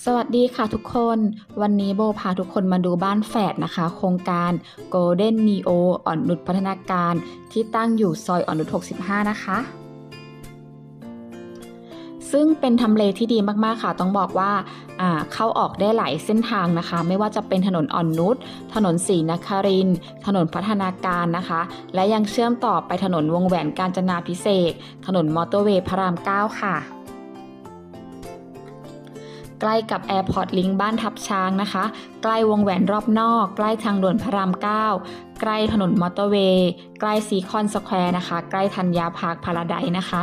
สวัสดีค่ะทุกคน วันนี้โบพาทุกคนมาดูบ้านแฝดนะคะ โครงการ Golden Neo อ่อนนุชพัฒนาการที่ตั้งอยู่ซอยอ่อนนุช65 นะคะ ซึ่งเป็นทำเลที่ดีมากๆค่ะ ต้องบอกว่าอ่าเข้าออกได้หลายเส้นทางนะคะ ไม่ว่าจะเป็นถนนอ่อนนุชถนนศรีนครินถนนพัฒนาการนะคะ และยังเชื่อมต่อไปถนนวงแหวนกาญจนาพิเศษกถนนมอเตอร์เวย์พระราม 9 ค่ะ ใกล้กับ Airport Link บ้านทับช้างนะคะ ใกล้วงแหวนรอบนอก ใกล้ทางด่วนพระราม 9 ใกล้ถนนมอเตอร์เวย์ ใกล้ซีคอนสแควร์นะคะ ใกล้ธัญญาพาร์คพาราไดนะคะ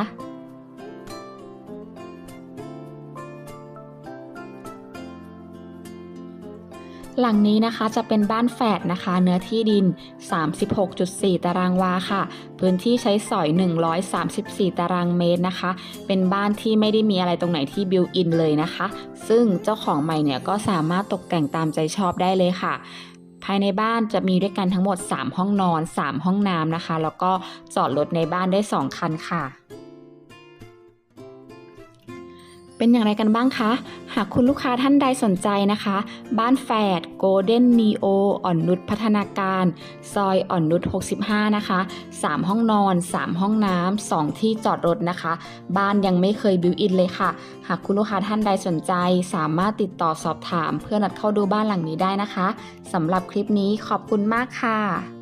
หลังนี้นะคะจะเป็นบ้านแฝดนะคะ เนื้อที่ดิน 36.4 ตารางวาค่ะ พื้นที่ใช้สอย 134 ตารางเมตรนะคะ เป็นบ้านที่ไม่ได้มีอะไรตรงไหนที่บิวอินเลยนะคะ ซึ่งเจ้าของใหม่เนี่ยก็สามารถตกแต่งตามใจชอบได้เลยค่ะภายในบ้านจะมีด้วยกันทั้งหมด 3 ห้องนอน 3 ห้องน้ำนะคะ แล้วก็จอดรถในบ้านได้ 2 คันค่ะ เป็นอย่างไรกันบ้างคะ หากคุณลูกค้าท่านใดสนใจนะคะ บ้านแฝด Golden Neo อ่อนนุชพัฒนาการ ซอยอ่อนนุช 65 นะคะ 3 ห้องนอน 3 ห้องน้ำ 2 ที่จอดรถนะคะ บ้านยังไม่เคยบิวอินเลยค่ะ หากคุณลูกค้าท่านใดสนใจ สามารถติดต่อสอบถาม เพื่อนัดเข้าดูบ้านหลังนี้ได้นะคะสำหรับคลิปนี้ขอบคุณมากค่ะ